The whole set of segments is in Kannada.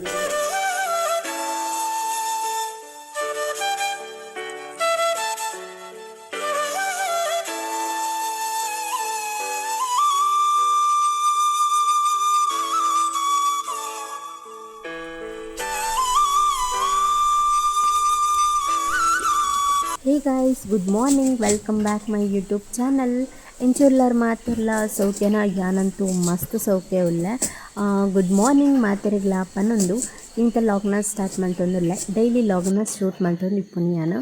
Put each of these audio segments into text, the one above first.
Hey guys, good morning. Welcome back my YouTube channel. ಇಂಚುರ್ಲರ್ ಮಾತಿರ್ಲ ಸೌಖ್ಯನ, ಯಾನಂತೂ ಮಸ್ತ್ ಸೌಖ್ಯ ಉಲ್ಲ. ಗುಡ್ ಮಾರ್ನಿಂಗ್ ಮಾತಿರಿಗ್ಲ ಪನ್ನೊಂದು, ಇಂಥ ಲಾಗ್ನ ಸ್ಟಾರ್ಟ್ ಮಾಡ್ತೊಂದುಲ್ಲ ಡೈಲಿ ಲಾಗ್ನ ಶೂಟ್ ಮಾಡ್ತೊಂದು ಇಪ್ಪುನಿ ನಾನು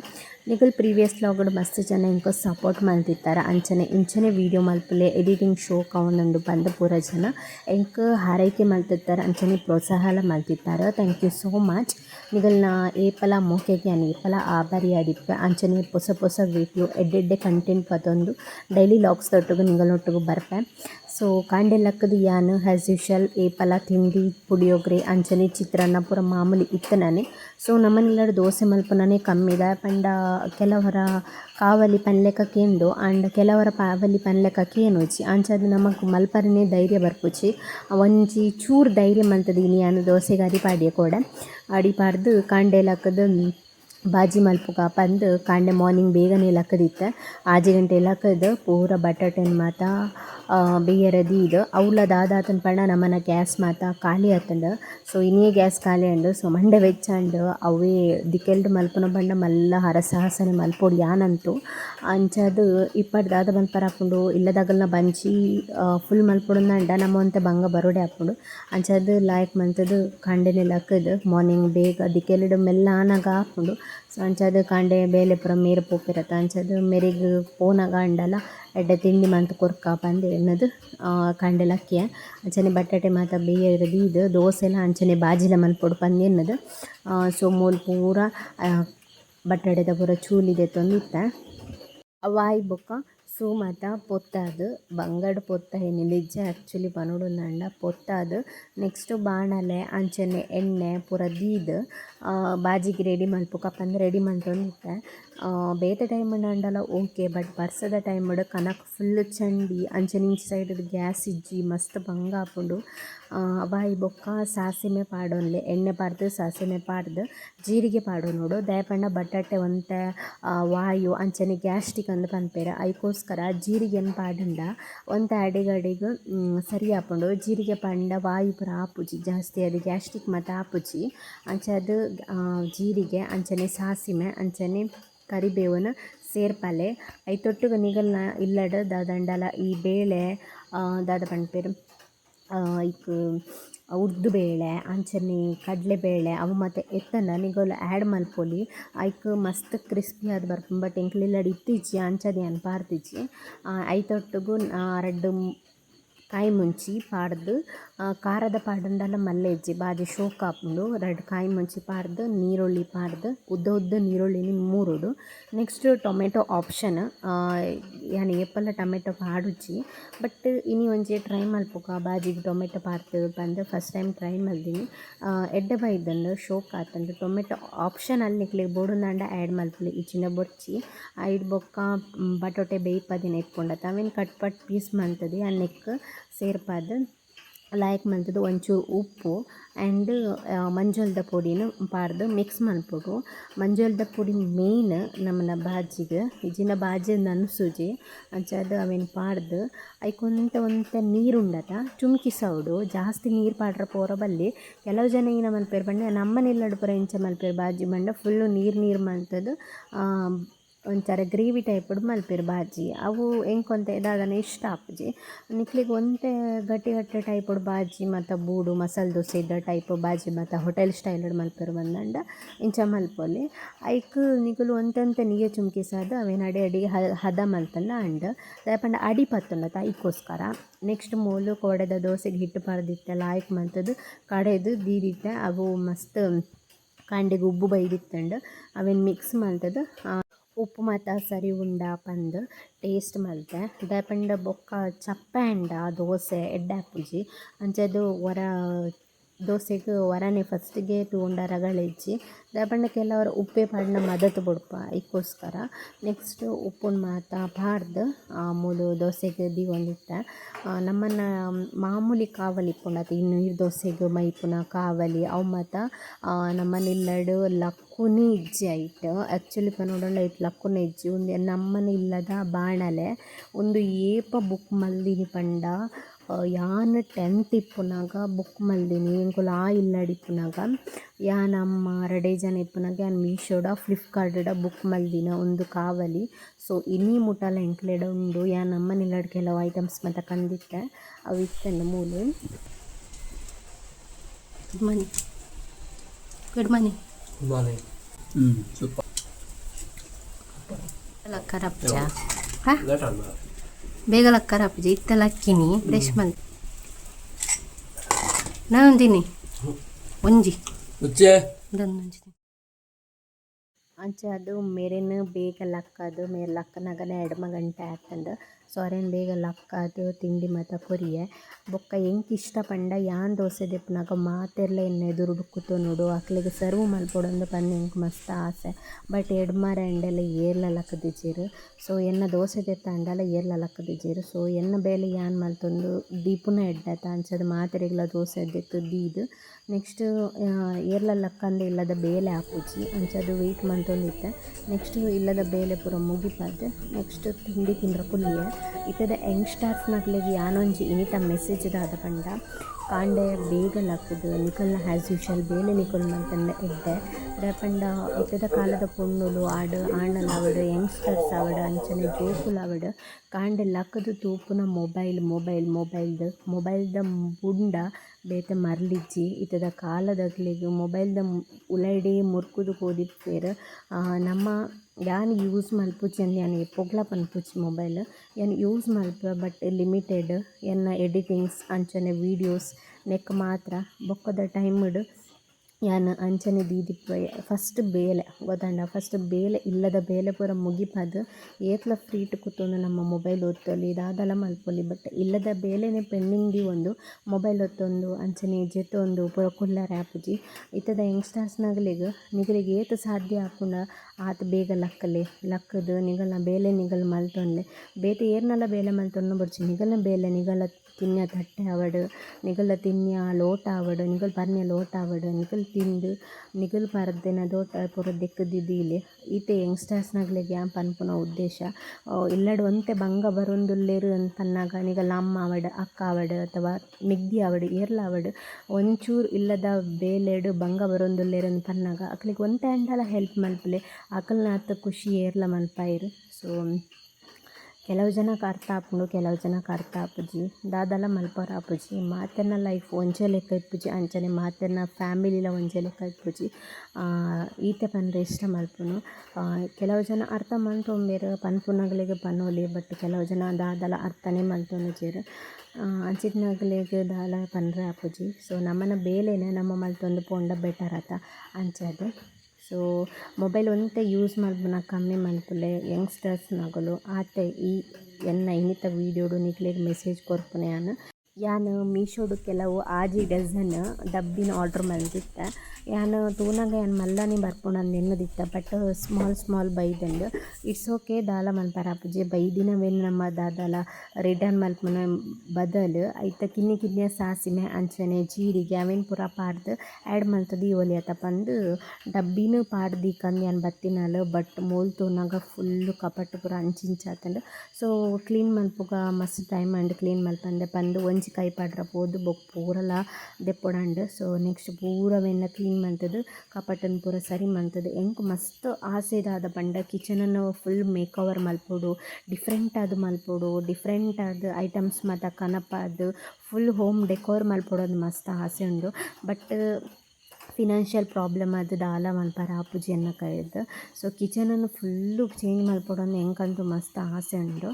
ನಿಗಲ್ ಪ್ರೀವಿಯಸ್ ಲಾಗಡ್ ಮಸ್ತ್ ಜನ ಇಂಕೋ ಸಪೋರ್ಟ್ ಮಲ್ತಿತ್ತಾರೆ ಅಂಚನೆ, ಇಂಚನೆ ವೀಡಿಯೋ ಮಲ್ಪಲೆ ಎಡಿಟಿಂಗ್ ಶೋ ಕವನೊಂದು ಬಂದ ಪೂರ ಜನ. ಇಂಕ ಹಾರೈಕೆ ಮಲ್ತಿತ್ತಾರ ಅಂಚನೆ ಪ್ರೋತ್ಸಾಹ ಮಲ್ತಿತ್ತಾರೆ ಥ್ಯಾಂಕ್ ಯು ಸೋ ಮಚ್ ನಿಗಲ್ನ ಏಪಲ ಮೋಕೆಗೆ ಏಪಲ ಆಡಿಪ್ಪೆ ಅಂಚನೆ ಪೊಸ ಹೊಸ ವೀಡಿಯೋ ಎಡ್ಡೆಡ್ಡೆ ಕಂಟೆಂಟ್ ಪತ್ತೊಂದು ಡೈಲಿ ಲಾಗ್ಸ್ ತೊಟ್ಟುಗು ನಿಗಲ್ನೊಟ್ಟಿಗೂ ಬರ್ಪೆ. ಸೊ ಕಾಂಡೆ ಲಕ್ಕದು ಯಾನ್ ಹ್ಯಾಸ್ ಯೂಶಲ್ ಏಪಲ ತಿಂಡಿ ಪುಳಿಯೋಗರೆ ಅಂಚನೆ ಚಿತ್ರಾನ್ನ, ಪೂರ ಮಾಮೂಲಿ ಇತ್ತನೇ ಸೊ ನಮ್ಮನೆಲ್ಲರೂ ದೋಸೆ ಮಲ್ಪನೇ ಕಮ್ಮಿದ ಪಂಡ ಕೆಲವರ ಕಾವಲಿ ಪನ್ಲೆಕ ಕೇಂದು ಆಂಡ್ ಕೆಲವರ ಪಾವಲಿ ಪನ್ಲೆಕ ಕೇನುಜಿ ಅಂಚದು ನಮಕ್ ಮಲ್ಪರನೇ ಧೈರ್ಯ ಬರ್ಪುಜಿ ಒಂಜಿ ಚೂರು ಧೈರ್ಯ ಮಲ್ತದೀನಿ ಯಾನು ದೋಸೆಗ್ ಅಡಿಪಾಡ್ಯೆ ಕೂಡ. ಅಡಿಪಾರ್ದು ಕಾಂಡೆ ಲಕ್ಕದು ಬಾಜಿ ಮಲ್ಪುಗ ಪಂದ್ ಕಾಂಡೆ ಮಾರ್ನಿಂಗ್ ಬೇಗನೆ ಲಕ್ಕದಿತ್ತ. ಆಜಿ ಗಂಟೆ ಲಕ್ಕದ್ ಪೂರ ಬಟಾಟೆನ್ ಮಾತ ಬೇಯರೆ ದೀದ್ ಅವ್ಲ ದಾದಾತನ ಪಂಡ ನಮ್ಮನ ಗ್ಯಾಸ್ ಮಾತ ಖಾಲಿ ಆತಂಡ್ ಸೊ, ಇನ್ನೇ ಗ್ಯಾಸ್ ಖಾಲಿ ಆಂಡ್ ಸೊ, ಮಂಡೆ ವೆಚ್ಚಂಡ್ ಅವೇ ದಿಕ್ಕೆಲ್ಡ್ ಮಲ್ಪುನ ಪಂಡ ಮಲ್ಲ ಹರಸಾಹಸನೆ ಮಲ್ಪೊಡು ಯಾನಂತು. ಅಂಚದು ಇಪ್ಪಡ್ ದಾದ ಮಲ್ಪರ ಆಪುಂಡು. ಇಲ್ಲದಾಗಲ್ನ ಬಂಚಿ ಫುಲ್ ಮಲ್ಪೊಡುಂದಂಡ ನಮ್ಮ ಒಂತೆ ಬಂಗ ಬರೋಡೆ ಆಪುಂಡು. ಅಂಚದು ಲಾಯ್ಕ್ ಮಂತದು ಕಾಂಡೆನೆ ಲಕ್ಕದ್ ಮಾರ್ನಿಂಗ್ ಬೇಗ ದಿಕ್ಕೆಲ್ಡ್ ಮೆಲ್ಲ ಆನಾಗ ಆಪುಂಡು. ಅಂಚಾದ್ ಕಾಂಡೆ ಬೇಲೆ ಪೂರ ಮೇರೆ ಪೋಪಿರತ್ತ ಅಂಚಾದ್ ಮೆರಿಗ್ ಪೋನಾಗ ಅಂಡಲ ಎಡ್ಡೆ ತಿಂಡಿ ಮಂತ್ ಕೊರ್ಕ ಪಂದ್ ಎನ್ನದು ಕಾಂಡೆ ಅಕ್ಕಿಯ ಅಂಚನೆ ಬಟಾಟೆ ಮಾತ ಬೇಯರೆ ದೀದ್ ದೋಸೆಲ ಅಂಚನೆ ಬಾಜಿಲ ಮಲ್ಪೊಡು ಪಂದ್ ಎನ್ನದು. ಸೊ ಮೂಲ್ ಪೂರ ಬಟಾಟೆದ ಪೂರ ಚೂಲಿ ದೆತ್ತೊಂದು ಇತ್ತೆ ಅವಾಯ್ ಬೊಕ್ಕ ಮಾತ ಪೊತ್ತಾದ್ ಬಂಗಡ್ ಪೊತ್ತ ಏನಿಲ್ಲ ಇಜ್ಜೆ ಆ್ಯಕ್ಚುಲಿ ಪನೊಡುಂದಾಂಡ ಪೊತ್ತಾದ್ ನೆಕ್ಸ್ಟ್ ಬಾಣಲೆ, ಅಂಚನೆ, ಎಣ್ಣೆ, ಪೂರ ದೀದ್ ಬಾಜಿಗೆ ರೆಡಿ ಮಲ್ಪುಗ ಅಂದ್ರೆ ರೆಡಿ ಮಂತೊಂದಿತ್ತೆ ಬೇತೆ ಟೈಮ್ ನಂಡಲ ಓಕೆ ಬಟ್ ಬರ್ಸದ ಟೈಮ್ ಕನಕ್ ಫುಲ್ ಚಂಡಿ, ಅಂಚನೆ ಇಂಚ್ ಸೈಡ್ ಗ್ಯಾಸ್ ಇಜ್ಜಿ, ಮಸ್ತ್ ಬಂಗ ಆಪುಂಡು ಅವಾಯಿ ಬೊಕ್ಕ, ಸಾಸಿಮೆ ಪಾಡೊನ್ಲೆ ಎಣ್ಣೆ ಪಾಡ್ದ್, ಸಾಸಿಮೆ ಪಾಡ್ದ್, ಜೀರಿಗೆ ಪಾಡೊನೋಡು ದಯಪಣ್ಣ ಬಟಾಟೆ ಒಂತೆ ವಾಯು, ಅಂಚನೆ ಗ್ಯಾಸ್ಟಿಕ್ ಅಂದ್ ಪನ್ಪೆರ್. ಐಕೋಸ್ಕರ ಜೀರಿಗೆನ್ ಪಾಡುಂಡ ಒಂತೆ ಅಡೆಗ್ ಅಡೆಗ್ ಸರಿ ಆಪುಂಡು. ಜೀರಿಗೆ ಪಾಂಡ ವಾಯು ಪೂರ ಆಪುಜಿ. ಜಾಸ್ತಿ ಅದು ಗ್ಯಾಸ್ಟ್ರಿಕ್ ಮಾತ ಆಪುಜಿ. ಅದು ಜೀರಿಗೆ, ಅಂಚನೆ ಸಾಸಿಮೆ, ಅಂಚನೆ ಕರಿಬೇವನ ಸೇರ್ಪಲೆ. ಐತೊಟ್ಟುಗು ನಿಗಲ್ನ ಇಲ್ಲಡ್ ದಾದಂಡಲ ಈ ಬೇಳೆ ದಾದ ಪನ್ಪೆರ್. ಐಕ್ ಉರ್ದು ಬೇಳೆ ಅಂಚನೆ ಕಡಲೆ ಬೇಳೆ, ಅವು ಮತ್ತು ಎತ್ತನ ನಿಗೋಲ್ ಆ್ಯಡ್ ಮಲ್ಪೊಲಿ. ಐಕ್ ಮಸ್ತ್ ಕ್ರಿಸ್ಪಿ ಆದ್ ಬರ್ಪುಂಡು ಬಟ್ ಎಂಕ್ಲೆಲ್ಲಡ್ ಇತ್ತೀಚೆ ಅನ್ ಪಾರ್ದಿಜ್ಜಿ. ಐತೊಟ್ಟುಗು ರಡ್ಡ್ ಕಾಯಿ ಮುಂಚಿ ಪಾಡ್ದ್ ಕಾರದ ಪಾಡುಂಡಲ ಮಲ್ಲ ಇಜ್ಜಿ ಬಾಜಿ ಶೋಕ್ ಆಪುಂಡು ರಡ್ಡ್ ಕಾಯಿ ಮುಂಚಿ ಪಾಡ್ದ್ ನೀರುಳ್ಳಿ ಪಾಡ್ದ್ ಉದ್ದ ಉದ್ದ ನೀರುಳ್ಳಿನಿ ಮೂರುಡು ನೆಕ್ಸ್ಟ್ ಟೊಮೆಟೊ ಆಪ್ಷನ್ ಯಾನ್ ಏಪಲ ಟೊಮೆಟೊ ಪಾಡುಜಿ ಬಟ್ ಇನಿ ಒಂಜಿ ಟ್ರೈ ಮಲ್ಪುಗ ಬಾಜಿಗ್ ಟೊಮೆಟೊ ಪಾಡ್ದ್ ಪಂದ್ ಫಸ್ಟ್ ಟೈಮ್ ಟ್ರೈ ಮಲ್ದಿನಿ ಎಡ್ಡೆ ಬೈದಂಡ್ ಶೋಕ್ ಆತಂಡ್ ಟೊಮೆಟೊ ಆಪ್ಷನಲ್ ನಿಕ್ಲೆಗ್ ಬೋಡುಂದಾಂಡ ಆ್ಯಡ್ ಮಲ್ಪೊಲಿ ಇಜ್ಜಿಂಡ ಬೊರ್ಚಿ ಐಟ್ ಬೊಕ್ಕ ಬಟೊಟೆ ಬೇಯ್ಪದಿನ ಎತ್ಕೊಂಡತ ಅವೆನ್ ಕಟ್ ಪಟ್ ಪೀಸ್ ಮಂತುದು ಆ ನೆಕ್ ಸೇರ್ಪಾದ್ ಲಾಯ್ಕ್ ಮಂತುದು ಒಂಚೂರು ಉಪ್ಪು ಆ್ಯಂಡ್ ಮಂಜೋಲದ ಪುಡಿನ ಪಾರ್ದು ಮಿಕ್ಸ್ ಮಲ್ಪೊಡು ಮಂಜೋಲದ ಪುಡಿ ಮೇನ್ ನಮ್ಮನ ಬಾಜಿಗೆ ಇಜಿನ ಬಾಜಿ ನನ್ಸುಜಿ ಅಂಚಾದ್ ಅವೇನು ಪಾಡ್ದು, ಐಕೊಂತ ಒಂತ ನೀರು ಉಂಡತ ಚುಮ್ಕಿಸೌಡು ಜಾಸ್ತಿ ನೀರು ಪಾಡ್ರ ಪೋರ ಬಲ್ಲಿ ಕೆಲವು ಜನ ಏನ ಮಲ್ಪೇರು ಪಂಡ ನಮ್ಮನೆಲ್ಲಡ್ ಪೂರ ಇಂಚ ಮಲ್ಪೇರು ಬಾಜಿ ಬಂಡ ಫುಲ್ಲು ನೀರು ನೀರು ಮಂತುದು ಒಂಥರ ಗ್ರೇವಿ ಟೈಪುಡು ಮಲ್ಪೆರ್ ಬಾಜಿ. ಅವು ಎಂಕೊಂತೆ ದಾದನ ಇಷ್ಟ ಆಪುಜಿ. ನಿಕ್ಲೆಗ್ ಒಂತೆ ಗಟ್ಟಿ ಗಟ್ಟಿ ಟೈಪುಡು ಬಾಜಿ ಮತ್ತು ಬೂಡು, ಮಸಾಲೆ ದೋಸೆ ಇದ್ದ ಟೈಪ್ ಬಾಜಿ ಮತ್ತು ಹೋಟೆಲ್ ಸ್ಟೈಲ್ಡ್ ಮಲ್ಪೆರ್ ಬಂದಂಡ ಇಂಚ ಮಲ್ಪೊಲಿ. ಐಕ್ ನಿಗಲು ಒಂತಂತೆ ನಿಗೆ ಚುಮ್ಕಿಸಾದ ಅವೇನು ಅಡಿ ಅಡಿಗೆ ಹದ ಮಲ್ತಲ್ಲ ಅಂಡ್ ದಾಯಪಂಡ ಅಡಿ ಪತ್ತಲ್ಲ ತಾಯಿಕ್ಕೋಸ್ಕರ ನೆಕ್ಸ್ಟ್ ಮೂಲು ಕೊಡೆದ ದೋಸೆಗೆ ಹಿಟ್ಟು ಪಾರ್ದಿತ್ತೆಲ ಆಯ್ಕೆ ಮಲ್ತದ್ದು ಕಡೆದು ದೀದಿತ್ತೆ, ಅವು ಮಸ್ತ್ ಕಾಂಡೆಗ್ ಉಬ್ಬು ಬೈದಿತ್ತಂಡು ಅವೇನು ಮಿಕ್ಸ್ ಮಲ್ತದ್ ಉಪ್ಪು ಮತ್ತು ಸರಿ ಉಂಡ ಪಂದ್ ಟೇಸ್ಟ್ ಮಲ್ತೆ. ದಾಯಪಂಡ ಬೊಕ್ಕ ಚಪ್ಪೆ ಆಂಡ ದೋಸೆ, ಎಡ್ಡೆ ಆಪುಜಿ ಅಂಚಾದ್ ಒರ ದೋಸೆಗ್ ವರನೆ ಫಸ್ಟಿಗೆ ತೂಂಡ ರಗಳೆಜ್ಜಿ ದಬಣ್ಣ ಕೆಲವರು ಉಪ್ಪೆ ಪಾಡ್ನ ಮದತ್ ಬಿಡ್ಪ ಇಕ್ಕೋಸ್ಕರ. ನೆಕ್ಸ್ಟ್ ಉಪ್ಪುನ್ ಮಾತ ಪಾಡ್ದ್ ಮೂಲು ದೋಸೆಗ್ ದೀವೊಂದಿತ್ತ ನಮ್ಮನ್ನ ಮಾಮೂಲಿ ಕಾವಲಿ ಇಪ್ಪುಂಡತ ಇನ್ನು ಈ ಮೈ ಮೈಪುನ ಕಾವಲಿ, ಅವು ಮಾತ ನಮ್ಮನೆ ಲಕ್ಕುನಿ ಇಜ್ಜಿ ಐಟ್. ಆ್ಯಕ್ಚುಲಿ ನೋಡೋಣ ಐಟ್ ಲಕ್ಕುನೆ ಇಜ್ಜಿ ಉಂದು ನಮ್ಮನೆ ಇಲ್ಲದ ಬಾಣಲೆ, ಒಂದು ಏಪ ಬುಕ್ ಮಲ್ದಿನಿ ಪಂಡ ಯಾನ್ ಟೆಂತ್ ಇಪ್ಪುನಾಗ ಬುಕ್ ಮಲ್ದಿನಿ ಎಂಕುಲು ಆ ಇಲ್ಲಡ್ ಇಪ್ಪುನಗ ಯಾನ್ ನಮ್ಮ ರಡೇ ಜನ ಇಪ್ಪುನಗ ಯಾನ್ ಮೀಶೋಡ ಫ್ಲಿಪ್ಕಾರ್ಟ್‌ಡ ಬುಕ್ ಮಲ್ದಿನ ಒಂದು ಕಾವಲಿ. ಸೊ ಇನ್ನಿ ಮುಟಾಲ ಎಂಕ್ಲೆಡ ಉಂಡು ಯಾನ್ ನಮ್ಮ ಇಲ್ಲಡ್ ಕೆಲವು ಐಟಮ್ಸ್ ಮಾತ ಕಂದಿತ್ತೆ ಅವು ಇತ್ತೆಂಡ್ ಮೂಲು. Good morning good morning morning ಹ್ಞೂ ಸೂಪರ್. ಅಪ್ಪಜ ಹಾ? ಬೇಗ ಲಕ್ಕರ ಅಪ್ಪಜ ಇತ್ತಲ್ಲ ಲಕ್ಕಿನಿ ಬ್ರಷ್ ಮಲ್ ನಾ ಒಂದಿನಿ. ಒಂಜಿ. ಅಂಚ ಅದು ಮೇರೆನ ಬೇಗ ಲಕ್ಕದು ಮೇರೆ ಲಕ್ಕನಗನೆ ಎಡ್ಮ ಗಂಟೆ ಆತಂಡ್ ಸೊ ಬೇಗ ಬೇಗ ಲಕ್ಕದು ತಿಂಡಿ ಮಾತ ಕೊರಿಯೆ. ಬೊಕ್ಕ ಎಂಕ್ ಇಷ್ಟ ಪಂಡ ಯಾನ್ ದೋಸೆ ದೆಪ್ಪುನಗ ಮಾತೆರ್ಲ ಎನ್ನ ಎದುರು ನೋಡು. ಅಕ್ಲೆಗ್ ಸರ್ವ್ ಮಲ್ಪೊಡೊಂದು ಪಂದ್ ಎಂಕ್ ಮಸ್ತ್ ಆಸೆ. ಬಟ್ ಎಡ್ಮರ ಎಂಡೆಲ್ಲ ಏರ್ಲ ಲಕ್ಕದಿಜ್ಜೆರ್ ಸೊ ಎನ್ನ ದೋಸೆ ದೆತ್ತ ಅಂಡಲ ಏರ್ಲ ಲಕ್ಕದಿಜ್ಜೆರ್ ಸೊ ಎನ್ನ ಬೇಲೆ ಯಾನ್ ಮಲ್ತೊಂದು ದೀಪುನ ಎಡ್ಡೆತ ಅಂಚದ ಮಾತೆರೆಗ್ಲ ದೋಸೆ ದೆತ್ತು ದೀದ್. ನೆಕ್ಸ್ಟ್ ಏರ್ಲ ಲಕ್ಕಂದೆ ಇಲ್ಲದ ಬೇಲೆ ಆಪುಜಿ ಅಂಚದು ವೆಯ್ಟ್ ಮಂತೊಂದಿತ್ತೆ. ನೆಕ್ಸ್ಟ್ ಇಲ್ಲದ ಬೇಲೆ ಪೂರ ಮುಗಿಪಾದ ನೆಕ್ಸ್ಟ್ ತಿಂಡಿ ತಿಂದ್ರ ಕುಲ್ಲಿಯೆ ಇತ್ತದ ಯಂಗ್ಸ್ಟರ್ಸ್ನಕ್ಲೆಗ್ ಯಾನೊಂಜಿ ಇನಿತ ಮೆಸೇಜ್ ದಾದ ಪಂಡ ಕಾಂಡೆ ಬೇಗ ಲಾಗ್ತದೆ ನಿಕಲ್ನ ಹ್ಯಾಸ್ ಯೂಶಲ್ ಬೇಲೆ ನಿಕುಲ್ ಮಂತನ್ನ ಎಡ್ಡೆ ರೇಪಂಡ ಇತ್ತದ ಕಾಲದ ಪೊಣ್ಣುಲು ಆಡ್ ಆಂಡಲ ಆವಡು ಯಂಗ್ಸ್ಟರ್ಸ್ ಆವಡ್ ಅಂಚನೆ ಜೋಕುಲ್ ಆವಡು ಕಾಂಡೆ ಲಕ್ಕದು ತೂಪುನ ಮೊಬೈಲ್ ಮೊಬೈಲ್, ಮೊಬೈಲ್ದು, ಮೊಬೈಲ್ದ ಬುಂಡ ಬೇತೆ ಮರಳಿಜ್ಜಿ ಇತ್ತದ ಕಾಲದಗ್ಲಿಗೆ ಮೊಬೈಲ್ದ ಉಲೈಡೆ ಮುರ್ಕುದು ಹೋದಿಪ್ಪೇರು ನಮ್ಮ ಯಾನ್ ಯೂಸ್ ಮಲ್ಪುಜಿ ಅಂದ್ ಯಾನ್ ಎಪ್ಪೊಗ್ಲ ಪನ್ಪುಜಿ ಮೊಬೈಲ್ ಯಾನ್ ಯೂಸ್ ಮಲ್ಪ ಬಟ್ ಲಿಮಿಟೆಡ್ ಎನ್ನ ಎಡಿಟಿಂಗ್ಸ್ ಅಂಚನೆ ವೀಡಿಯೋಸ್ ನೆಕ್ ಮಾತ್ರ ಬೊಕ್ಕದ ಟೈಮ್ಡ್ ಯಾನ್ ಅಂಚನೆ ದೀದಿಪ್ಪುವೆ ಫಸ್ಟ್ ಬೇಲೆ ಗೊತ್ತಂಡ ಫಸ್ಟ್ ಬೇಲೆ ಇಲ್ಲದ ಬೇಲೆ ಪೂರ ಮುಗಿಪದು ಏತ್ಲ ಫ್ರೀಟ್ ಕುತ್ತೊಂದು ನಮ್ಮ ಮೊಬೈಲ್ ಒತ್ತೊಲಿ ಇದಾದಲ್ಲ ಮಲ್ಪೊಲಿ ಬಟ್ ಇಲ್ಲದ ಬೇಲೆನೆ ಪೆಂಡಿಂಗ್ ಒಂದು ಮೊಬೈಲ್ ಒತ್ತೊಂದು ಅಂಚನೆ ಜೆತ್ತೊಂದು ಪೂರ ಕುಲ್ಲರೆ ಆಪುಜಿ ಇತ್ತದ ಯಂಗ್ಸ್ಟರ್ಸ್ನಕ್ಲೆಗ್ ನಿಗಲಿಗೆ ಏತ್ ಸಾಧ್ಯ ಆಪುಂಡ ಆತ ಬೇಗ ಲಕ್ಕಲೆ, ಲಕ್ಕದು ನಿಗಲ್ನ ಬೇಲೆ ನಿಗಲ್ ಮಲ್ತೊಂಡೆ ಬೇತೆ ಏರ್ನಲ್ಲ ಬೇಲೆ ಮಲ್ತೊಂಡು ಬರ್ಚಿ ನಿಗಲ್ನ ಬೇಲೆ ನಿಗಲ ತಟ್ಟೆ ಆವಡ್ ನಿಗಲ ತಿನ್ಯ ಲೋಟ ಆವಡ್ ನಿಗಲ್ ಪರ್ನ್ಯ ಲೋಟ ಆವಡ್ ನಿಕುಲು ತಿಂದು ನಿಕುಲು ಪರ್ದಿನ ದೋಟ ಪೂರ ದೆಕ್ಕುದಿದೀಲೆ ಈತೆ ಯಂಗ್ಸ್ಟರ್ಸ್ನಕ್ಲೆಗ್ ಯಾನ್ ಪನ್ಪುನ ಉದ್ದೇಶ. ಇಲ್ಲಡ್ ಒಂತೆ ಬಂಗ ಬರೊಂದುಲ್ಲೆರ್ ಪನ್ನಾಗ ನಿಗಲ ಅಮ್ಮ ಆವಡ್ ಅಕ್ಕ ಆವಡ್ ಅಥವಾ ಮಿಗ್ದಿ ಆವಡ್ ಏರ್ಲ ಆವಡ್ ಒಂಚೂರು ಇಲ್ಲದ ಬೇಲೆಡ್ ಬಂಗ ಬರೊಂದುಲ್ಲೆರ್ ಪನ್ನಾಗ ಅಕ್ಲೆಗ್ ಒಂತೆ ಆಂಡಲ ಹೆಲ್ಪ್ ಮಲ್ಪಲೆ ಅಕಲ್ನ ಅತ್ತ ಖುಷಿ ಏರ್ಲ ಮಲ್ಪಾಯೆರ್. ಸೊ ಕೆಲವು ಜನಕ್ಕೆ ಅರ್ಥ ಆಪುಂಡು ಕೆಲವು ಜನಕ್ಕೆ ಅರ್ಥ ಆಪುಜಿ ದಾದಲ ಮಲ್ಪೊರ ಆಪುಜಿ ಮಾತೆರ್ನ ಲೈಫ್ ಒಂಚೆ ಲೆಕ್ಕ ಇಪ್ಪುಜಿ, ಅಂಚನೆ ಮಾತೆರ್ನ ಫ್ಯಾಮಿಲಿಲ ಒಂಚೆ ಲೆಕ್ಕ ಇಪ್ಪುಜಿ. ಈತೆ ಪಂಡ್ರೆ ಇಷ್ಟ ಮಲ್ಪುನು. ಕೆಲವು ಜನ ಅರ್ಥ ಮಂತೊಂಬೆರ್ ಪನ್ಪುನಕ್ಲೆಗ್ ಪನ್ನೋಲಿ ಬಟ್ ಕೆಲವು ಜನ ದಾದಲ ಅರ್ಥನೆ ಮಲ್ತೊಂದುಜೆರ್ ಅಂಚಿತ್ನಕ್ಲೆಗ್ ದಾಲ ಪನ್ರೆ ಆಪುಜಿ ಸೊ ನಮ್ಮನ ಬೇಲೆನೆ ನಮ್ಮ ಮಲ್ತೊಂದು ಪೋಂಡ ಬೆಟರ್ ಆತ ಅಂಚಾದ್ ಸೊ ಮೊಬೈಲ್ ಒಂತೆ ಯೂಸ್ ಮಲ್ಪುನ ಕಮ್ಮಿ ಮಲ್ಪುಲೆ ಯಂಗ್ಸ್ಟರ್ಸ್ನಕುಲು ಆತೆ ಈ ಎನ್ನ ಇನ್ನಿತ ವೀಡಿಯೋಡು ನಿಕ್ಲೆಗ್ ಮೆಸೇಜ್ ಕೊರ್ಪುನೆ ಯಾನ್ ಮೀಶೋದು ಕೆಲವು ಆಜಿ ಡಜನ್ ಡಬ್ಬಿನ ಆರ್ಡ್ರ್ ಮಲ್ತಿತ್ತೆ ಯಾನ್ ತೂನಗ ಯಾನ್ ಮಲ್ಲನೆ ಬರ್ಪುಂಡು ನೆನ್ನದಿತ್ತ ಬಟ್ ಸ್ಮಾಲ್ ಸ್ಮಾಲ್ ಬೈದಂಡ್ ಇಟ್ಸ್ ಓಕೆ ದಾಲ ಮಲ್ಪರ ಪೂಜೆ ಬೈದಿನವೇನು ನಮ್ಮ ದಾದಲ ರಿಟರ್ನ್ ಮಲ್ಪನ ಬದಲು, ಐತ ಕಿನ್ನಿ ಕಿನ್ನಿಯ ಸಾಸಿಮೆ, ಅಂಚನೆ, ಜೀರಿಗೆ, ಅವೆನ್ ಪೂರ ಪಾಡ್ದ್ ಆ್ಯಡ್ ಮಲ್ತುದು ಇವೊಲಿ ಅತ ಪಂದ್ ಡಬ್ಬಿನ್ ಕಂದು ಏನು ಬತ್ತಿನಲ್ ಬಟ್ ಮೂಲ್ ತೂನಗ ಫುಲ್ಲು ಕಪಟ್ ಪೂರ ಅಂಚಿಂಚಾತಂಡ್ ಸೊ ಕ್ಲೀನ್ ಮಲ್ಪುಗ ಮಸ್ತ್ ಟೈಮ್ ಅಂಡ್ ಕ್ಲೀನ್ ಮಲ್ಪಂದೆ ಪಂದ್ ಒಂಜಿ ಕೈ ಪಾಡ್ರ ಪೋದು ಬೊಕ್ ಪೂರಲ ದೆಪ್ಪೊಡಾಂಡ್ ಸೊ ನೆಕ್ಸ್ಟ್ ಪೂರವೆನ್ನ ಕ್ಲೀನ್ ಮಂತದ್ದು ಕಪಟನ್ ಪೂರ ಸರಿ ಮಂತದ್ದು ಎಂಕ್ ಮಸ್ತ್ ಆಸೆ ದಾದ ಪಂಡ ಕಿಚನನ್ನು ಫುಲ್ ಮೇಕ್ ಓವರ್ ಮಲ್ಪೊಡು ಡಿಫ್ರೆಂಟ್ ಆದ್ ಮಲ್ಪೋಡು ಡಿಫ್ರೆಂಟ್ ಆದ್ ಐಟಮ್ಸ್ ಮಾತ ಅದು ಫುಲ್ ಹೋಮ್ ಡೆಕೋರ್ ಮಲ್ಪೋಡೋದು ಮಸ್ತ್ ಆಸೆ ಉಂಡು. ಬಟ್ ಫಿನಾನ್ಷಿಯಲ್ ಪ್ರಾಬ್ಲಮ್ ಅದು, ದಾಲ ಮಲ್ಪಾರ ಆಪುಜಿ ಕರೆದು. ಸೊ ಕಿಚನನ್ನು ಫುಲ್ಲು ಚೇಂಜ್ ಮಲ್ಪೊಡೊಂದು ಎಂಕಂತೂ ಮಸ್ತ್ ಆಸೆ ಉಂಡು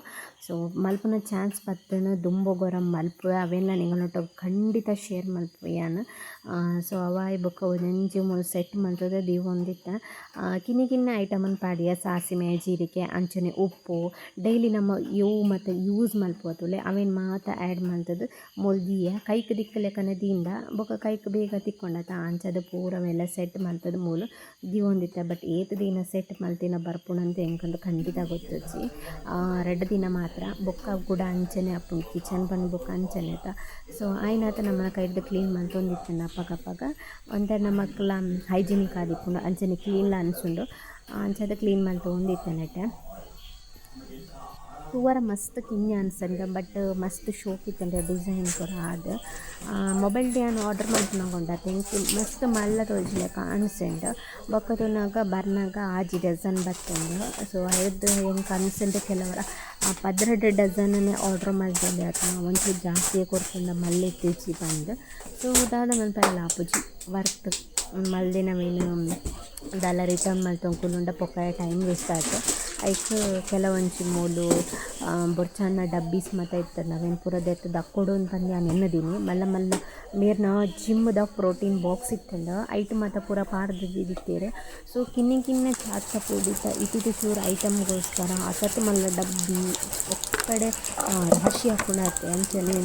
ಸೊ ಮಲ್ಪನ ಚಾನ್ಸ್ ಬತ್ತನ ದುಂಬೊಗೊರ ಮಲ್ಪು, ಅವೆಲ್ಲ ನಿಗಳೊಟ್ಟು ಖಂಡಿತ ಶೇರ್ ಮಲ್ಪುಯಾನ ಸೊ ಅವಾಯ್ ಬೊಕ ಒಂಜಿ ಮೂಲು ಸೆಟ್ ಮಲ್ತದ ದಿವೊಂದಿತ್ತ ಕಿನ್ನಿ ಕಿನ್ನ ಐಟಮನ್ನು ಪಾಡಿಯ ಸಾಸಿಮೆ ಜೀರಿಗೆ, ಅಂಚನೆ, ಉಪ್ಪು. ಡೈಲಿ ನಮ್ಮ ಯೂ ಮತ್ತು ಯೂಸ್ ಮಲ್ಪುವತುಲೆ ಅವೇನು ಮಾತ ಆ್ಯಡ್ ಮಲ್ತದ್ದು ಮೊಲ್ದಿಯ ಕೈಕ್ ದಿಕ್ಕಲೆಕ್ಕನ ದಿಂದ ಬೊಕ ಕೈಕ್ ಬೇಗ ತಿಕ್ಕೊಂಡತ ಅಂಚದ ಪೂರವೆಲ್ಲ ಸೆಟ್ ಮಲ್ತದ ಮೂಲು ದಿವೊಂದಿತ್ತ ಬಟ್ ಏತ್ ದಿನ ಸೆಟ್ ಮಲ್ತಿನ ಬರ್ಪುಣಂತ ಎಂಕಂದು ಖಂಡಿತ ಗೊತ್ತುಚ್ಚಿ ರೆಡ್ ದಿನ ಮಾತ್ರ ಬೊಕ್ಕ ಕೂಡ ಅಂಚನೆ ಅಪ್ಪು ಕಿಚನ್ ಬಂದು ಬೊಕ್ಕ ಅಂಚನೆ ಆಯ್ತಾ ಸೊ ಆಯ್ನಾತ ನಮ್ಮ ಕೈದು ಕ್ಲೀನ್ ಮಲ್ತೊಂದಿತ್ತನ ಅಪ್ಪಗ ಅಪ್ಪಗ ಒಂಥರ ಮಕ್ಕಳ ಹೈಜಿನಿಕ್ ಆದಿಪ್ಪುಂಡು ಅಂಚನೆ ಕ್ಲೀನ್ಲ ಅನ್ಸುಂಡು. ಅಂಚದ ಕ್ಲೀನ್ ಮಲ್ತೊಂದಿತ್ತನಟ ತೂವರ ಮಸ್ತ್ ಕಿನ್ನೆ ಅನ್ಸಂಡ ಬಟ್ ಮಸ್ತ್ ಶೋಕ್ ಇತ್ತಂಡ ಡಿಸೈನ್ ಪೂರ ಆದ್. ಮೊಬೈಲ್ ಡ್ಯಾನ್ ಆರ್ಡರ್ ಮಾಡ್ಕೊಂಡ ಥ್ಯಾಂಕ್ ಮಸ್ತ್ ಮಲ್ಲ ತೋಜ್ಲೆಕ ಅನ್ಸೆಂಡ್ ಬೊಕ್ಕ ತುನಾಗ ಬರ್ನಾಗ ಆಜಿ ಡಜನ್ ಬತ್ತಂಡು ಸೊ ಐದು ಹೆಂಗೆ ಅನ್ಸೆಂಡ್ ಕೆಲವರ. ಆ, ಪದ್ರೆಡ್ ಡಜನ್ನೇ ಆರ್ಡ್ರ್ ಮಾಡಿದ್ದೆ ಆತ. ಒಂಚೂರು ಜಾಸ್ತಿ ಕೊಡ್ಕೊಂಡ ಮಲ್ಲೆ ತಿಳ್ಸಿ ಬಂದು. ಸೊ ದಾದ ಮಲ್ಪಲ್ಲ ಆಪುಜಿ ವರ್ಕ್ ಮಲ್ದಿನ ಮೀನು ದಾಲ ರಿಟರ್ನ್ ಮಲ್ತೊಂಕುಲುಂಡ ಪೊಕ್ಕಾಯ ಟೈಮ್ ವೇಸ್ಟ್ ಆಯ್ತು ಐಕ್ ಕೆಲವೊಂಜಿ ಮೂಲು ಬೊರ್ಚನ್ನ ಡಬ್ಬೀಸ್ ಮಾತ ಇರ್ತದೆ ನಾವೇನು ಪೂರ ದೆತ್ತು ದಕ್ಕೊಡು ಅಂತಂದು ನಾನು ಎನ್ನದೀನಿ. ಮಲ್ಲ ಮಲ್ಲ, ಮೇರ್ನ ಜಿಮ್ದ ಪ್ರೋಟೀನ್ ಬಾಕ್ಸ್ ಇತ್ತಂಡ ಐಟ್ ಮಾತ ಪೂರ ಪಾರ್ದಿದ್ದೀರಿ ಸೊ, ಕಿನ್ನ ಕಿನ್ನ ಚಾತ ಪೂಡಿತ ಇಟಿದು ಚೂರು ಐಟಮ್ಗೋಸ್ಕರ ಅಸತ್ತು ಮಲ್ಲ ಡಬ್ಬಿ, ಒಕ್ಕಡೆ ರಾಶಿ ಹಾಕೊಂಡತ್ತೆ ಅಂಚನೆ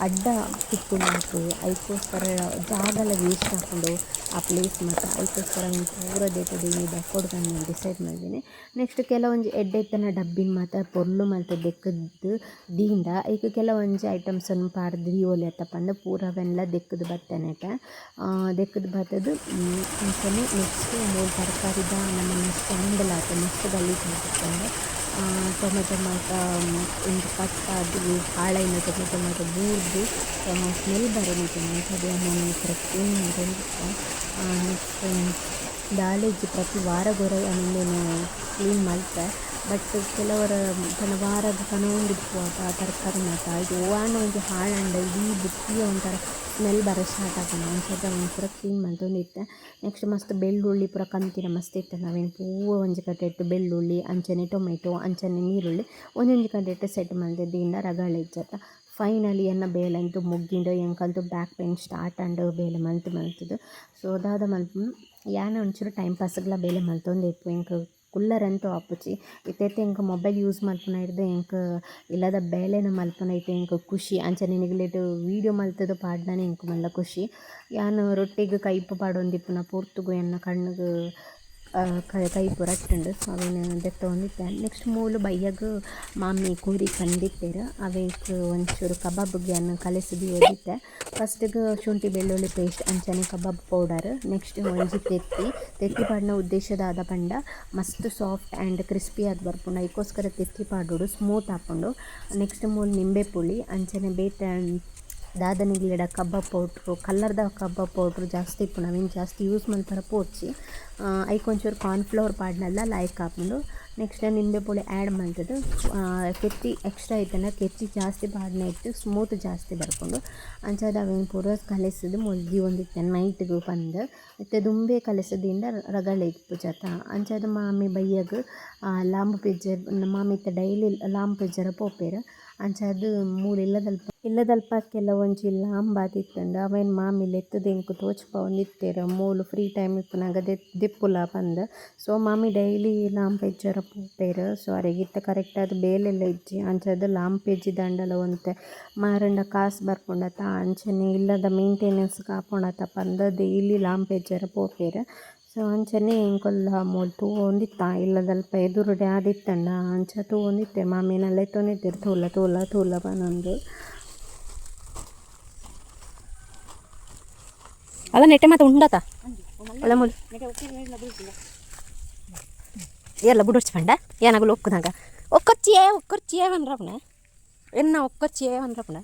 ಅಡ್ಡ ತಿಕ್ಕುನಾಕು ಅದಕ್ಕೋಸ್ಕರ ಜಾಗಲ ವೇಸ್ಟ್ ಹಾಕ್ಕೊಂಡು ಆ ಪ್ಲೇಸ್ ಮತ್ತು ಅದಕ್ಕೋಸ್ಕರ ನಾನು ಪೂರ ಡೇಟು ಇದೆ ಕೊಡ್ಕೊಂಡು ನಾನು ಡಿಸೈಡ್ ಮಾಡಿದ್ದೀನಿ ನೆಕ್ಸ್ಟ್ ಕೆಲವೊಂದು ಎಡ್ಡೆತ್ತನ ಡಬ್ಬಿನ ಮಾತ್ರ ಪೊರ್ಲು ಮತ್ತು ದೆಕ್ಕದ್ದು ದೀಂದ. ಈಗ ಕೆಲವೊಂದು ಐಟಮ್ಸನ್ನು ಪಾಡ್ದು ಒಲೆ ಅತ್ತಪ್ಪ ಅಂದ್ರೆ ಪೂರವೆಲ್ಲ ದೆಕ್ಕದ ಬತ್ತನೆಟ ದೆಕ್ಕದ ಬತ್ತದು ಅಂತಾನೆ ನೆಕ್ಸ್ಟ್ ಮೂರು ತರಕಾರಿದ ನಮ್ಮ ಸ್ಟ್ಯಾಂಡಲ್ ಆಯ್ತು ನೆಕ್ಸ್ಟ್ ಬಲ್ಲಿ ಮಾಡ್ಕೊಂಡು ಟೊಮೆಟೊ ಮಾತ ಒಂದು ಕಟ್ ಅದು ಹಾಳೆಯಿಂದ ಟೊಮೆಟೊ ಮಾತ ಬೂರ್ದು ಸ್ಮೆಲ್ ಬರೋದಿತ್ತು ಅಂಥದ್ದು ಅಮ್ಮನ ಪ್ರತಿ ಮತ್ತು ದಾಳಿಗೆ ಪ್ರತಿ ವಾರ ಗೊರ ಅನ್ನೇನು ಕ್ಲೀನ್ ಮಾಡ್ತಾರೆ ಬಟ್ ಕೆಲವರ ತನ್ನ ವಾರದ ಒಂದು ಆತ ತರಕಾರಿ ಮಾತ ಇದು ಓವಾನ ಒಂದು ಹಾಳಂಡ, ಇಡೀ ಬುತ್ತಿಗೆ ಒಂಥರ ಸ್ಮೆಲ್ ಬರೋ ಸ್ಟಾರ್ಟ್ ಆಗೋಣ. ಒಂದು ಒಂಥರ ಕ್ಲೀನ್ ಮಾಡ್ಕೊಂಡಿಟ್ಟೆ ನೆಕ್ಸ್ಟ್ ಮಸ್ತ್ ಬೆಳ್ಳುಳ್ಳಿ ಪೂರ ಕಂತಿನ ಮಸ್ತ್ ಇತ್ತು ನಾವೇನು ಪೂ ಒಂಜಿ ಇಟ್ಟು ಬೆಳ್ಳುಳ್ಳಿ, ಅಂಚನೆ ಟೊಮೆಟೊ, ಅಂಚನೆ ನೀರುಳ್ಳಿ ಒಂದೊಂದು ಕಟ್ಟೆ ಇಟ್ಟು ಸೆಟ್ ದಿನ ರಗಳೆ ಇಜ್ಜತ್ತ. ಫೈನಲಿ ಎನ್ನ ಬೇಲೆ ಅಂತೂ ಮುಗ್ಗಿಂಡು, ಎಂಕಂತೂ ಬ್ಯಾಕ್ ಪೇನ್ ಸ್ಟಾರ್ಟ್ ಆಂಡು ಬೇಲೆ ಮಲ್ತು ಮಲ್ತದು. ಸೊ ಅದಾದ ಮಲ್ಪ ಯಾನ ಒಂಚೂರು ಟೈಮ್ ಪಾಸ್ಗಳ ಬೇಲೆ ಮಲ್ತೊಂದಿತ್ತು ಎಂಕ್ ಇತ್ತೈತೆ ಎಂಕ್ ಮೊಬೈಲ್ ಯೂಸ್ ಮಲ್ಪನ ಹಿಡ್ದು ಎಂಕ್ ಇಲ್ಲದ ಬೇಲೆನ ಮಲ್ಪನ ಐತೆ ಎಂಕ್ ಖುಷಿ. ಅಂಚನೆ ನಿಗ್ಲೆಟ್ ವೀಡಿಯೋ ಮಲ್ತದ ಪಾಡ್ದಾನೆ ಇಂಕ ಮಲ್ಲ ಖುಷಿ. ಯಾನು ರೊಟ್ಟಿಗೆ ಕೈಪು ಪಾಡೊಂದಿಪ್ಪುನ ಪೂರ್ತಿಗೂ ಎನ್ನ ಕಣ್ಣಿಗೆ ಕೈ ಪುರಟ್ಟುಂಡು ಸೊ ಅವೇನು ತೊಗೊಂಡಿದ್ದೆ ನೆಕ್ಸ್ಟ್ ಮೂಲು ಬೈಯಾಗ ಮಾಮಿ ಕೂರಿ ಕಂದಿತ್ತೇರು ಅವೇಕ್ ಒಂಚೂರು ಕಬಾಬ್ಗೆ ಅನ್ನ ಕಲಿಸಿದಿ ಹೋಗಿದ್ದೆ ಫಸ್ಟಿಗೆ ಶುಂಠಿ ಬೆಳ್ಳುಳ್ಳಿ ಪೇಸ್ಟ್, ಅಂಚನೆ ಕಬಾಬ್ ಪೌಡರ್ ನೆಕ್ಸ್ಟ್ ಒಂಜಿ ತೆತ್ತಿ. ತೆತ್ತಿ ಪಾಡಿನ ಉದ್ದೇಶದಾದ ಪಂಡ ಮಸ್ತ್ ಸಾಫ್ಟ್ ಆ್ಯಂಡ್ ಕ್ರಿಸ್ಪಿ ಆದ್ ಬರ್ಪುಂಡು. ಅದಕ್ಕೋಸ್ಕರ ತೆತ್ತಿ ಪಾಡೋಡು ಸ್ಮೂತ್ ಹಾಕೊಂಡು ನೆಕ್ಸ್ಟ್ ಮೂಲು ನಿಂಬೆ ಪುಳಿ, ಅಂಚನೆ ಬೇತ ದಾದನಿಗ್ಲಿಡ ಕಬ್ಬ ಪೌಡ್ರು, ಕಲ್ಲರ್ದ ಕಬ್ಬ ಪೌಡ್ರು ಜಾಸ್ತಿ ಇಪ್ಪು ನಾವೇನು ಜಾಸ್ತಿ ಯೂಸ್ ಮಾಡ್ತಾರ ಪೋಚಿ ಐಕೊಂಚೂರು ಕಾರ್ನ್ಫ್ಲವರ್ ಪಾಡ್ನೆಲ್ಲ ಲೈಕ್ ಹಾಕೊಂಡು ನೆಕ್ಸ್ಟ್ ನಿಂಬೆ ಪುಳಿ ಆ್ಯಡ್ ಮಾಡ್ತದೆ ಕೆತ್ತಿ ಎಕ್ಸ್ಟ್ರಾ ಐತನ ಕೆತ್ತಿ ಜಾಸ್ತಿ ಪಾಡ್ನ ಇಟ್ಟು ಸ್ಮೂತ್ ಜಾಸ್ತಿ ಬರ್ಕೊಂಡು ಅಂಚಾದ ಅವೇನು ಪೂರ ಕಲಿಸಿದ್ದು ಮುಲ್ಗಿ ಒಂದಿತ್ತೆ ನೈಟ್ಗೂ ಬಂದು, ಮತ್ತು ದುಂಬೆ ಕಲಿಸೋದಿಂದ ರಗಳೆ ಇಪ್ಪು ಜತ. ಅಂಚಾದ ಮಾಮಿ ಬೈಯಾಗ ಲಾಂಬ್ ಪಿಜ್ಜರ್ ಮಾಮಿ ಇತ್ತ ಡೈಲಿ ಲಾಂಬು ಪಿಜ್ಜರ ಪೋಪೇರು ಅಂಚದು ಮೂಲು ಇಲ್ಲದಲ್ಪ ಇಲ್ಲದಲ್ಪ ಕೆಲವೊಂಜಿ ಲಾಂಬಾದಿತ್ತಂಡು ಅವೇನು ಮಾಮಿಲ್ ಎತ್ತುದು ಎಂಕು ತೋಚ್ಪ ಒಂದಿತ್ತೇರು ಮೂಲು ಫ್ರೀ ಟೈಮ್ ಇಪ್ಪುನಾಗ ದೆ ದಿಪ್ಪುಲ ಬಂದ. ಸೊ ಮಾಮಿ ಡೈಲಿ ಲಾಂಬ್ ಪೆಜ್ಜರ ಪೋಪೇರು. ಸೊ ಅರೆಗಿತ್ತ ಕರೆಕ್ಟ್ ಅದು ಬೇಲೆಲ್ಲ ಇಜ್ಜಿ ಅಂಚದು ಲಾಂಬ್ ದಂಡಲ ಒಂತೆ. ಮಾರಂಡ ಕಾಸು ಬರ್ಕೊಂಡತ್ತ ಅಂಚನೆ ಇಲ್ಲದ ಮೇಂಟೆನೆನ್ಸ್ ಆಪುಂಡತ ಪಂದ್ ಡೈಲಿ ಲಾಂಬ್ ಪೆಜ್ಜರ ಪೋಪೇರು. ಅಂಚನೆ ಎಂಕೊಲ್ಲ ಮೂಲು ತೂ ಒಂದಿತ್ತ ಇಲ್ಲದಲ್ಪ ಎದುರುಡೆ ಆದಿತ್ತಂಡ ಅಂಚ ತೂ ಒಂದಿತ್ತೆ ಮಾಮಿನೆಲ್ಲ ಎತ್ತೊಂದಿತ್ತಿರು ತೂಲ ತೂಲ ತೂಲ ಪನೊಂದು ಅಲ್ಲ, ನೆಟ್ಟೆ ಮತ್ತೆ ಉಂಡತ? ಅಲ್ಲ, ಮುಲ್. ಎಲ್ಲ ಬುಡೊಡ್ಚಿ ಪಂಡ. ಏನಾಗಲು ಒಕ್ಕುದಂಗ? ಒಕ್ಕೊಚ್ಚಿಯೇ ಒಕ್ಕೊಚ್ಚಿಯೇ ಬಂದ್ರಪ್ಪಣ ಎನ್ನ ಒಕ್ಕೊಚ್ಚಿಯೇ ಬಂದ್ರಪ್ಪಣ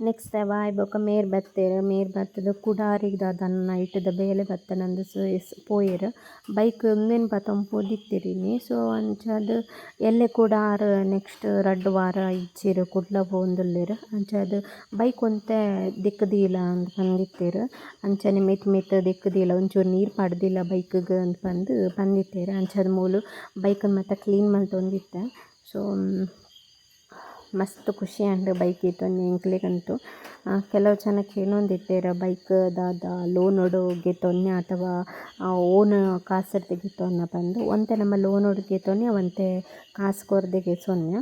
ನೆಕ್ಸ್ಟ್ ವಾಯ್ ಬೊಕ ಮೇರ್ ಬತ್ತೇರ್, ಮೇರ್ ಬತ್ತದ ಕುಡಾರಿಗ್ ದಾದನ ನೈಟ್ದ ಬೇಲೆ ಬತ್ತನಂದು ಪೋಯೆರ್. ಬೈಕ್ ಉಂದೆನ್ ಪತೊಂದು ಪೋದಿತ್ತೆರಿನಿ ಸೊ ಅಂಚಾದ್ ಎಲ್ಲೆ ಕುಡಾರ್ ನೆಕ್ಸ್ಟ್ ರಡ್ಡ್ ವಾರ ಇಜ್ಜೆರ್ ಕುಡ್ಲ ಪೋವೊಂದುಲ್ಲೆರ್ ಅಂಚಾದ್ ಬೈಕ್ ಒಂತೆ ದಿಕ್ಕುದೀಲ ಅಂದ್ ಪಂದಿತ್ತೆರ್ ಅಂಚನೆ ಮಿತ್ ಮಿತ್ ದಿಕ್ಕುದೀಲ ಒಂಚೂರು ನೀರ್ ಪಡ್ದಿಲ್ಲ ಬೈಕ್ಗ್ ಅಂದ್ ಪಂದ್ ಪಂದಿತ್ತೆರ್ ಅಂಚಾದ್ ಮೂಲು ಬೈಕನ್ನು ಮಾತ ಕ್ಲೀನ್ ಮಂತೊಂದಿತ್ತೆ ಸೊ ಮಸ್ತ್ ಖುಷಿ ಅಂದ್ರೆ ಬೈಕ್ ಇತ್ತು ಎಂಕ್ಲೆಗಂತೂ ಕೆಲವು ಜನಕ್ಕೆ ಇಟ್ಟಿರ ಬೈಕ್ ದಾದ ಹೊಡೋಗಿ ತೊನ್ನೆ ಅಥವಾ ಓನ್ ಕಾಸರ್ ತೆಗಿತೊನ್ನ ಬಂದು ಒಂತೆ ನಮ ಲೋನೊಡು ತೊನ್ನೆ ಒಂತೆ ಕಾಸು ಕೊರ್ದೆಗೆ ಗೆಸೊನ್ಯ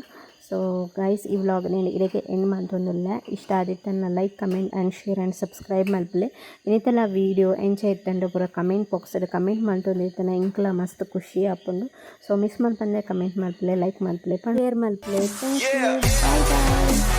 ಸೊ ಗೈಸ್ ಈ ವ್ಲಾಗ್ ನೀನು ಇದಕ್ಕೆ ಎಂಡ್ ಮಂತೊಂದುಲ್ಲೆ ಇಷ್ಟ ಆದಿತ್ತನ್ನ like comment and share and subscribe ಮಲ್ಪಲೆ ಇನ್ನಿತ್ತಲ್ಲ ವೀಡಿಯೋ ಎಂಜಾಯ್ ಇತ್ತಂಡ ಪೂರ ಕಮೆಂಟ್ ಬಾಕ್ಸಲ್ಲಿ ಕಮೆಂಟ್ ಮಲ್ತೊಂದಿತ್ತನ ಇಂಕ್ಲ ಮಸ್ತ್ ಖುಷಿ ಹಾಕೊಂಡು ಸೊ ಮಿಸ್ ಮಾಡ್ಬಂದೆ ಕಮೆಂಟ್ ಮಲ್ಪಲೆ ಲೈಕ್ ಮಲ್ಪಲೆ ಶೇರ್ ಮಲ್ಪಲೆ ಥ್ಯಾಂಕ್ ಯು ಬಾಯ್ ಬಾಯ್